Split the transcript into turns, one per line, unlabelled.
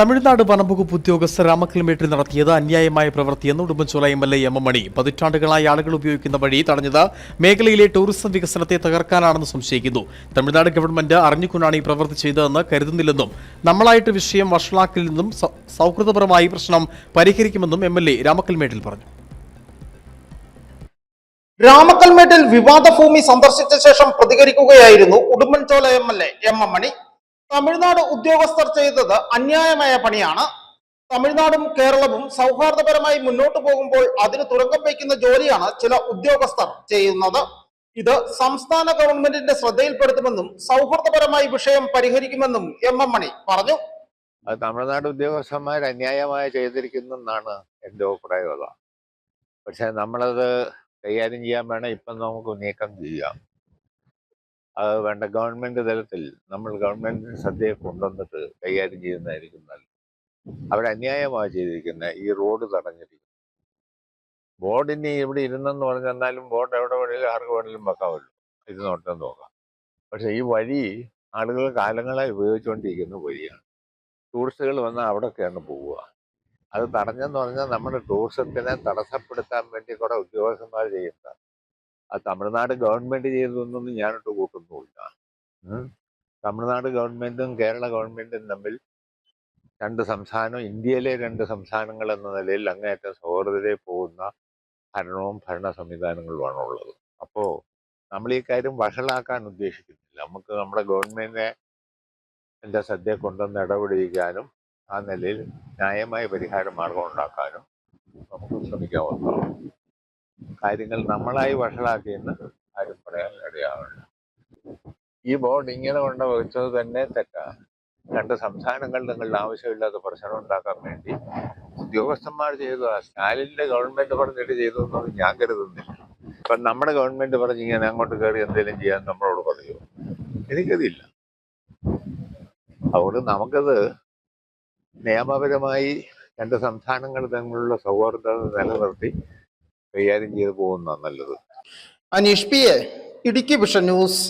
തമിഴ്നാട് വനംവകുപ്പ് ഉദ്യോഗസ്ഥർ രാമക്കിലോമീറ്ററിൽ നടത്തിയത് അന്യായമായ പ്രവൃത്തിയെന്ന് Udumbanchola M L A M M Mani. പതിറ്റാണ്ടുകളായി ആളുകൾ ഉപയോഗിക്കുന്ന വഴി തടഞ്ഞത് മേഖലയിലെ ടൂറിസം വികസനത്തെ തകർക്കാനാണെന്ന് സംശയിക്കുന്നു. തമിഴ്നാട് ഗവൺമെന്റ് അറിഞ്ഞുകൊണ്ടാണ് ഈ പ്രവൃത്തി ചെയ്തതെന്ന് കരുതുന്നില്ലെന്നും നമ്മളായിട്ട് വിഷയം വഷളാക്കില്ലെന്നും സൗഹൃദപരമായി പ്രശ്നം പരിഹരിക്കുമെന്നും എം എൽ എ രാമക്കൽമേട്ടിൽ പറഞ്ഞു.
രാമക്കൽമേട്ടിൽ വിവാദഭൂമി സന്ദർശിച്ച ശേഷം പ്രതികരിക്കുകയായിരുന്നു Udumbanchola M L A M M Mani. Tamil Nadu ഉദ്യോഗസ്ഥർ ചെയ്തത് അന്യായമായ പണിയാണ്. തമിഴ്നാടും കേരളവും സൗഹാർദ്ദപരമായി മുന്നോട്ട് പോകുമ്പോൾ അതിന് തുറക്കം വയ്ക്കുന്ന ജോലിയാണ് ചില ഉദ്യോഗസ്ഥർ ചെയ്യുന്നത്. ഇത് സംസ്ഥാന ഗവൺമെന്റിന്റെ ശ്രദ്ധയിൽപ്പെടുത്തുമെന്നും സൗഹൃദപരമായി വിഷയം പരിഹരിക്കുമെന്നും എം എം മണി പറഞ്ഞു.
തമിഴ്നാട് ഉദ്യോഗസ്ഥന്മാർ അന്യായമായി ചെയ്തിരിക്കുന്നെന്നാണ് എന്റെ അഭിപ്രായം. പക്ഷെ നമ്മളത് കൈകാര്യം ചെയ്യാൻ വേണം. ഇപ്പം നമുക്ക് നീക്കം ചെയ്യാം. അത് വേണ്ട. ഗവൺമെന്റ് തലത്തിൽ നമ്മൾ ഗവൺമെന്റിന് ശ്രദ്ധയെ കൊണ്ടുവന്നിട്ട് കൈകാര്യം ചെയ്യുന്നതായിരിക്കും നല്ലത്. അവിടെ അന്യായമായി ചെയ്തിരിക്കുന്ന ഈ റോഡ് തടഞ്ഞിരിക്കുന്നു ബോർഡിന് ഇവിടെ ഇരുന്നെന്ന് പറഞ്ഞെന്നാലും ബോർഡ് എവിടെ വേണേലും ആർക്ക് വേണേലും വെക്കാമല്ലോ. ഇരുന്നോട്ടെന്ന് നോക്കാം. പക്ഷെ ഈ വഴി ആളുകൾ കാലങ്ങളായി ഉപയോഗിച്ചുകൊണ്ടിരിക്കുന്ന വഴിയാണ്. ടൂറിസ്റ്റുകൾ വന്നാൽ അവിടെയൊക്കെയാണ് പോവുക. അത് തടഞ്ഞെന്ന് പറഞ്ഞാൽ നമ്മുടെ ടൂറിസത്തിനെ തടസ്സപ്പെടുത്താൻ വേണ്ടി കുറെ ഉദ്യോഗസ്ഥന്മാർ ചെയ്യുന്ന അത് തമിഴ്നാട് ഗവൺമെന്റ് ചെയ്തതൊന്നും ഞാനിട്ട് കൂട്ടുന്നുമില്ല. തമിഴ്നാട് ഗവൺമെന്റും കേരള ഗവൺമെന്റും തമ്മിൽ രണ്ട് സംസ്ഥാനം ഇന്ത്യയിലെ രണ്ട് സംസ്ഥാനങ്ങൾ എന്ന നിലയിൽ അങ്ങേയറ്റം സൗഹൃദരെ പോകുന്ന ഭരണവും ഭരണ സംവിധാനങ്ങളുമാണ് ഉള്ളത് അപ്പോൾ നമ്മൾ ഈ കാര്യം വഷളാക്കാൻ ഉദ്ദേശിക്കുന്നില്ല. നമുക്ക് നമ്മുടെ ഗവൺമെന്റിനെ എന്റെ സദ്യ കൊണ്ടുവന്ന് ഇടപെടിക്കാനും ആ നിലയിൽ ന്യായമായ പരിഹാര മാർഗം ഉണ്ടാക്കാനും നമുക്ക് ശ്രമിക്കാവുന്നതാണ്. കാര്യങ്ങൾ നമ്മളായി വഷളാക്കിയെന്ന് ആരും പറയാൻ ഇടയാവില്ല ഈ ബോർഡ് ഇങ്ങനെ കൊണ്ട് വെച്ചത് തന്നെ തെറ്റാണ് രണ്ട് സംസ്ഥാനങ്ങൾ നിങ്ങളുടെ ആവശ്യമില്ലാത്ത പ്രശ്നം ഉണ്ടാക്കാൻ വേണ്ടി ഉദ്യോഗസ്ഥന്മാർ ചെയ്തു. സ്റ്റാലിന്റെ ഗവൺമെന്റ് പറഞ്ഞിട്ട് ചെയ്തു എന്നൊന്നും ഞാൻ കരുതുന്നില്ല. ഇപ്പൊ നമ്മുടെ ഗവൺമെന്റ് പറഞ്ഞ് ഇങ്ങനെ അങ്ങോട്ട് കയറി എന്തെങ്കിലും ചെയ്യാൻ നമ്മളോട് പറയൂ. എനിക്കതില്ല. അതുകൊണ്ട് നമുക്കത് നിയമപരമായി രണ്ട് സംസ്ഥാനങ്ങൾ തമ്മിലുള്ള സൗഹാർദ്ദത നിലനിർത്തി കൈകാര്യം ചെയ്തു പോകുന്നതാണ് നല്ലത്.
Aneesh P A Idukki vision news.